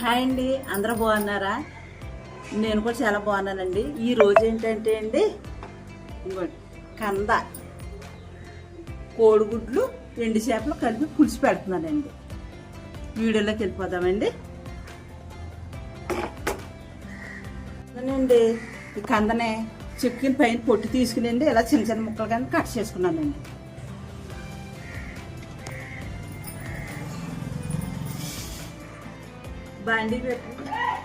Hi అండి అందరూ బాగున్నారా? నేను కూడా చాలా బాగున్నానండి. ఈ రోజు ఏంటంటే అండి కంద కోడిగుడ్లు ఎండు చేపలు కలిపి పులిసి పెడుతున్నానండి. వీడియోలోకి వెళ్ళిపోదామండి. అండి ఈ కందనే చెక్కిన పైన పొట్టు తీసుకునండి ఇలా చిన్న చిన్న ముక్కలు కానీ కట్ చేసుకున్నానండి. బాండీ పెట్టు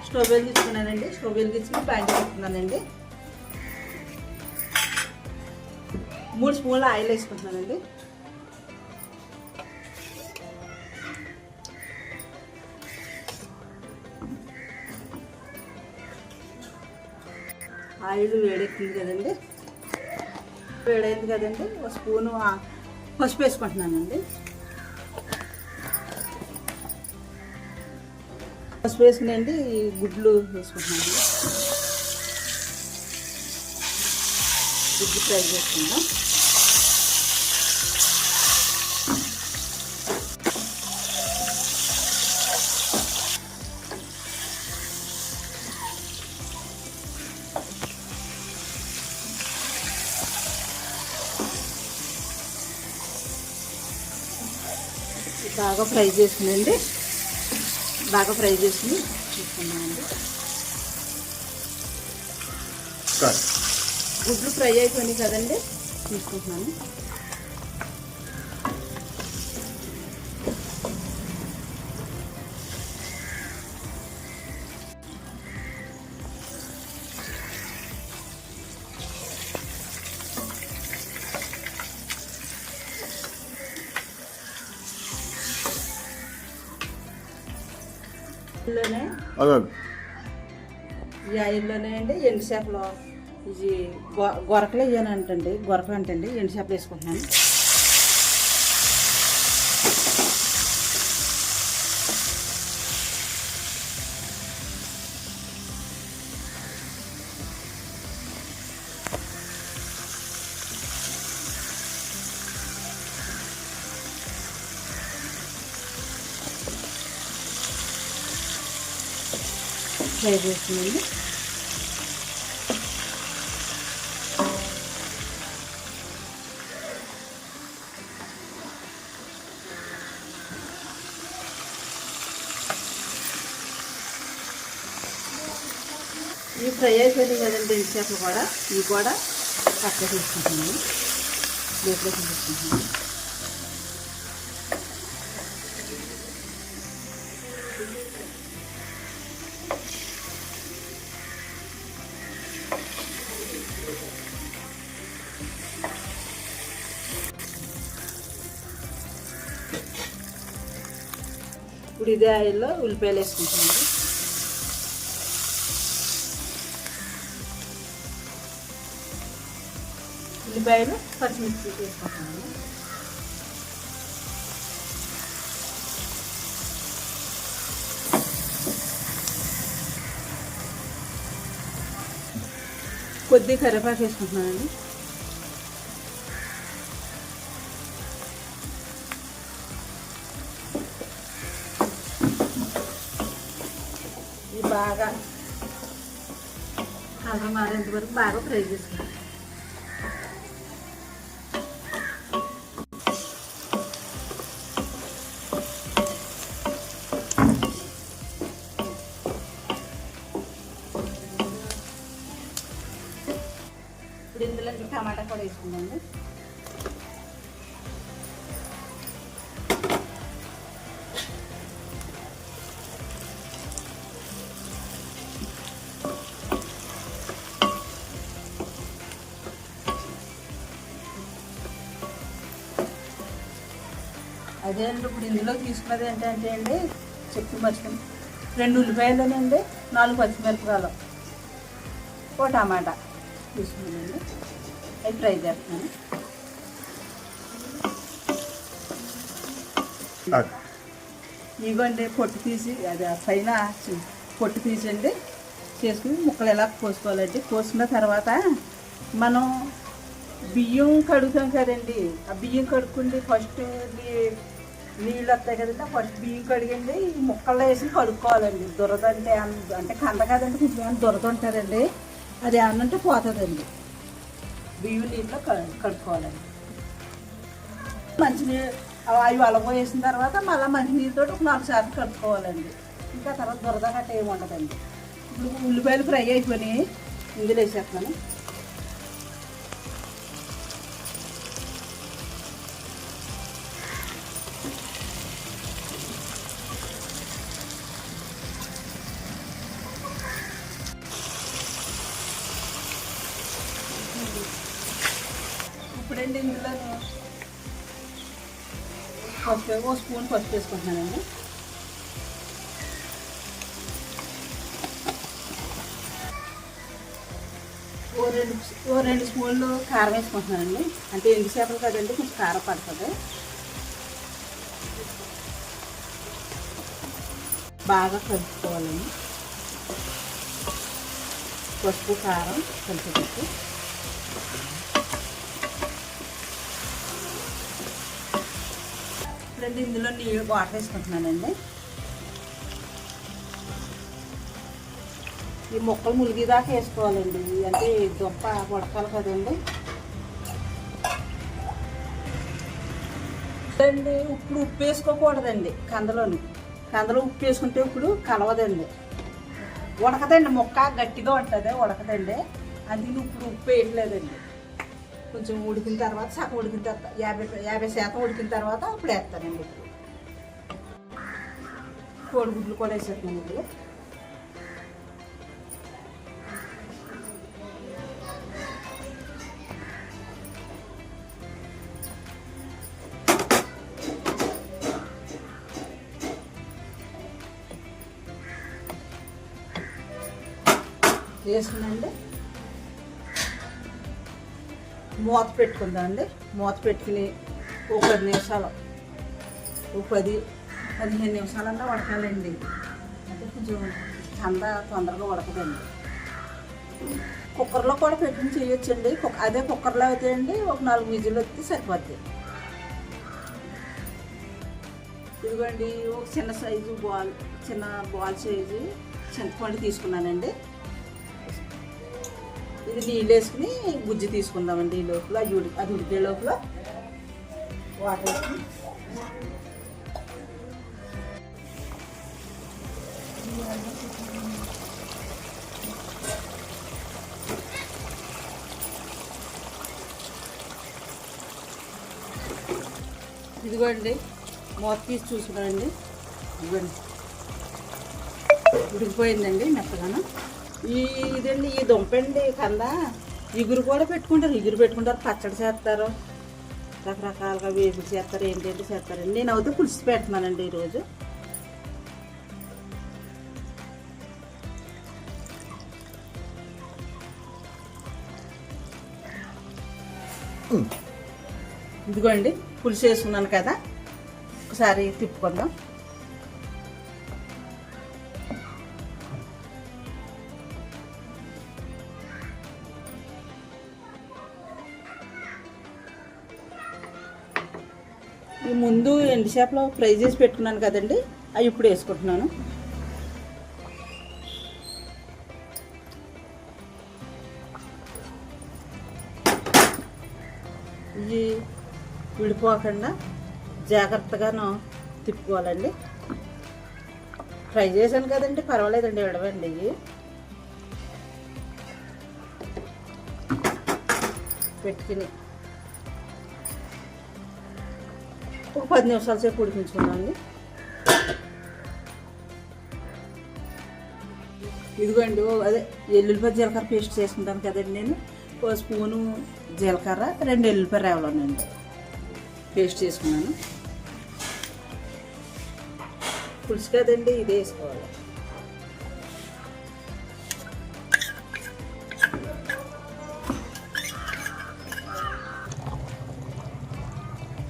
స్టవ్ వెలిగించుకున్నానండి స్టవ్ వెలిగించుకుని బాండీ పెట్టుకున్నానండి. మూడు స్పూన్ల ఆయిల్ వేసుకుంటున్నానండి. ఆయిల్ వేడెక్కింది కదండి. వేడైంది కదండి. ఒక స్పూను పసుపు వేసుకుంటున్నానండి. పసుపు వేసుకునేది గుడ్లు వేసుకుంటున్నాను. గుడ్లు ఫ్రై చేసుకుందాం. బాగా ఫ్రై చేసుకునండి. బాగా ఫ్రై చేసుకుని తీసుకున్నామండి గుడ్లు ఫ్రై అయిపోయినాయి కదండి తీసుకుంటున్నాను. ఈ ఆయిల్లోనే అండి ఎండు చేపలు. ఇది గొరకలు వేయనంటండి గొరకలు అంటండి ఎండు చేపలు వేసుకుంటున్నాను. ఫ్రై చేస్తున్నాండి ఇవి ఫ్రై అయిపోయింది కదండి ఎండు చేపలు కూడా ఇవి కూడా పక్క తీసుకుంటున్నాను. ప్లేట్లో తీసుకుంటున్నాను. ఇప్పుడు ఇదే ఆయిల్లో ఉల్లిపాయలు వేసుకుంటున్నాను. ఉల్లిపాయలు పచ్చిమిర్చి వేసుకుంటున్నాను. కొద్దిగా కరివేపాకు వేసుకుంటున్నానండి. బాగా కలర్ మారేంత వరకు బాగా ఫ్రై చేసుకుంటాం ఇప్పుడు ఇందులో టమాటా కూడా వేసుకుందామండి అదే అండి ఇప్పుడు ఇందులో తీసుకున్నది ఏంటంటే అండి చెప్పి మర్చిపోయి రెండు ఉల్లిపాయలునండి నాలుగు పచ్చిమిరపకాయలు. ఓ టమాటా తీసుకున్నానండి. అవి ఫ్రై చేస్తున్నాను. ఇవ్వండి పొట్టు తీసి అది పైన పొట్టు తీసండి. చేసుకుని ముక్కలు ఎలా కోసుకోవాలండి కోసుకున్న తర్వాత మనం బియ్యం కడుగుతాం కదండి. ఆ బియ్యం కడుక్కుండి ఫస్ట్ నీళ్ళు వస్తాయి కదండి ఫస్ట్ బియ్యం కడిగండి ఈ ముక్కల్లో వేసి కడుక్కోవాలండి. దురద అంటే అంటే కంద కదండి కొంచెం ఏమైనా దురద ఉంటుందండి అది ఏమన్నంటే పోతుందండి. బియ్యం నీళ్ళలో కడు- కడుక్కోవాలండి. మంచినీళ్ళు అవి అలపోయేసిన తర్వాత మళ్ళీ మంచినీళ్ళతో ఒక నాలుగు సార్లు కడుక్కోవాలండి. ఇంకా తర్వాత దురద గట్ట ఏమి ఉండదండి. ఇప్పుడు ఉల్లిపాయలు ఫ్రై అయిపోయినాయి ఇందులో వేసేస్తాను ఇప్పుడండి ఇందులో ఫస్ట్ ఓ స్పూన్ పసుపు వేసుకుంటున్నానండి. ఓ రెండు ఓ రెండు స్పూన్లు కారం వేసుకుంటున్నానండి. అంటే ఎండు చేపలు కదండి కొంచెం కారం పడుతుంది. బాగా కలుపుకోవాలండి. పసుపు కారం కలిపి ఇప్పుడండి ఇందులో నీళ్ళు వాటర్ వేసుకుంటున్నానండి. ఈ మొక్కలు ములిగేదాకా వేసుకోవాలండి. అంటే దొప్ప ఉడకాలి కదండి. అండి ఇప్పుడు ఉప్పు వేసుకోకూడదండి కందలోని. కందలో ఉప్పు వేసుకుంటే ఇప్పుడు కలవదండి. ఉడకదండి మొక్క గట్టిగా ఉంటుంది ఉడకదండి. అందుకని ఇప్పుడు ఉప్పు వేయట్లేదండి. కొంచెం ఉడికిన తర్వాత సగం ఉడికిన తర్వాత యాభై యాభై శాతం ఉడికిన తర్వాత అప్పుడు వేస్తానండి. కోడిగుడ్లు కూడా వేసేస్తున్నాను ఇందులో వేసుకున్నాండి మూత పెట్టుకుందాం అండి? మూత పెట్టుకుని ఒక పది నిమిషాలు ఓ పది పదిహేను నిమిషాలన్నా ఉడకాలండి. అంటే కొంచెం చంద తొందరగా ఉడకదండి. కుక్కర్లో కూడా పెట్టుకుని చేయొచ్చండి. అదే కుక్కర్లో అయితే అండి ఒక నాలుగు విజులు వస్తే సరిపోద్ది. ఇదిగోండి ఒక చిన్న సైజు బాల్ చిన్న బాల్ సైజు చింతపండు తీసుకున్నానండి. ఇది నీళ్ళు వేసుకుని గుజ్జు తీసుకుందామండి ఈ లోపల అది ఉడి అది ఉడికే లోపల. వాటర్ వేసుకుని. ఇదిగోండి మూత తీసి చూసుకున్నానండి ఇదిగోండి. ఉడికిపోయిందండి మెత్తగాను. ఈ ఇదండి ఈ దుంపండి కంద. ఇగురు కూడా పెట్టుకుంటారు ఇగురు పెట్టుకుంటారు పచ్చడి చేస్తారు. రకరకాలుగా వేపుడు చేస్తారు ఏంటంటే చేస్తారండి. నేను అయితే పులుసు పెడుతున్నానండి ఈరోజు. ఇదిగోండి పులుసు వేసుకున్నాను కదా. ఒకసారి తిప్పుకుందాం. ఈ ముందు ఎండు చేపలో ఫ్రై చేసి పెట్టుకున్నాను కదండి అవి ఇప్పుడు వేసుకుంటున్నాను. ఇవి విడిపోకుండా జాగ్రత్తగాను తిప్పుకోవాలండి. ఫ్రై చేశాను కదండి పర్వాలేదండి విడవండి ఇవి. పెట్టుకుని ఒక పది నిమిషాల సేపు ఉడికించుకున్నామండి ఇదిగోండి ఓ అదే ఎల్లుల్లిపాయ జీలకర్ర పేస్ట్ చేసుకుంటాను కదండి నేను. ఓ స్పూను జీలకర్ర రెండు ఎల్లుల్లిపాయ రేవలోనండి పేస్ట్ చేసుకున్నాను. పులుసు కదండి ఇదే వేసుకోవాలి.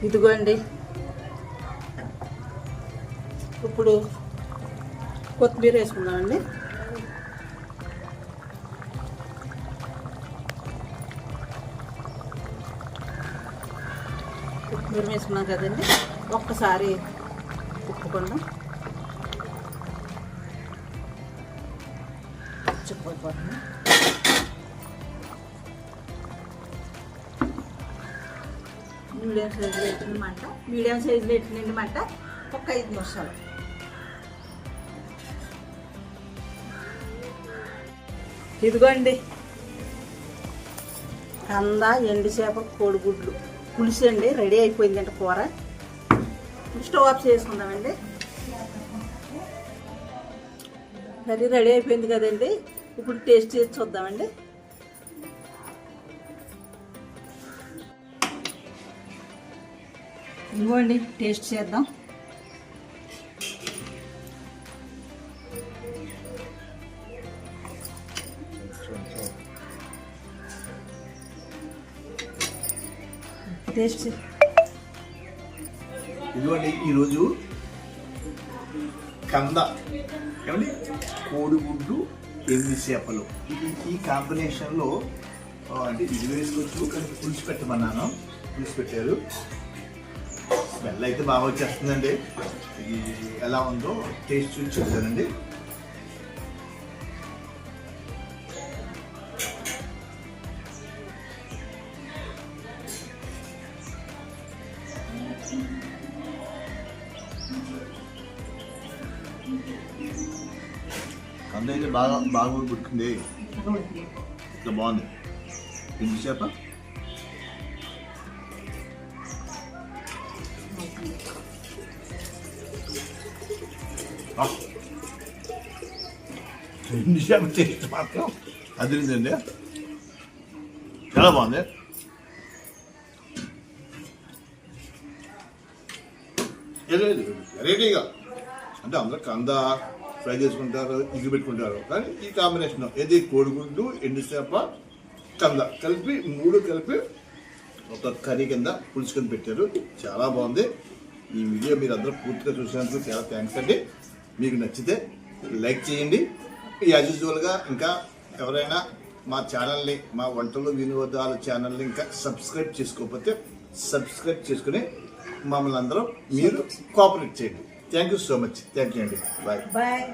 ఇదిగోండి ఇప్పుడు కొత్తిమీర వేసుకుందామండి. కొత్తిమీర వేసుకున్నాం కదండి. ఒక్కసారి కలుపుకుందాం చిక్కుపోతుంది మీడియం సైజులో పెట్టిన మీడియం సైజులో పెట్టిన ఒక ఐదు నిమిషాలు. ఇదిగోండి. కంద ఎండు చేప కోడిగుడ్లు. పులుసు అండి రెడీ అయిపోయిందంట కూర. స్టవ్ ఆఫ్ చేసుకుందామండి. కర్రీ రెడీ అయిపోయింది కదండి. ఇప్పుడు టేస్ట్ చేసి చూద్దామండి. ఇదిగోండి టేస్ట్ చేద్దాం. టేస్ట్ ఇదిగోండి ఈరోజు కంద. ఏమండి? కోడిగుడ్డు ఎన్ని చేపలు. ఇది ఈ కాంబినేషన్లో అంటే ఇది వేసుకోవచ్చు కానీ పులుసు పెట్టమన్నాను పులుసు పెట్టారు స్మెల్ అయితే బాగా వచ్చేస్తుందండి. ఇది ఎలా ఉందో టేస్ట్ చూసి చెప్తానండి. కంద అయితే బాగా బాగా ఉడికింది ఇట్లా బాగుంది ఎనిమిది చేప ఆ. ఎనిమిది చేప టేస్ట్ మాత్రం అదిరిందండి చాలా బాగుంది వెరైటీగా అంటే అందరూ కంద ఫ్రై చేసుకుంటారు ఇగి పెట్టుకుంటారు కానీ ఈ కాంబినేషన్ ఏది కోడిగుడ్డు ఎండు చేప కంద కలిపి మూడు కలిపి ఒక కర్రీ కింద పులుసు కింద పెట్టారు. చాలా బాగుంది. ఈ వీడియో మీరు అందరూ పూర్తిగా చూసినందుకు చాలా థ్యాంక్స్ అండి. మీకు నచ్చితే లైక్ చేయండి. యాజ్ యూజువల్గా ఇంకా ఎవరైనా మా ఛానల్ని మా వంటలు వినోదాల ఛానల్ని ఇంకా సబ్స్క్రైబ్ చేసుకోకపోతే సబ్స్క్రైబ్ చేసుకుని మమ్మల్ని అందరూ మీరు కోఆపరేట్ చేయండి. Thank you so much thank you అండి బాయ్ బాయ్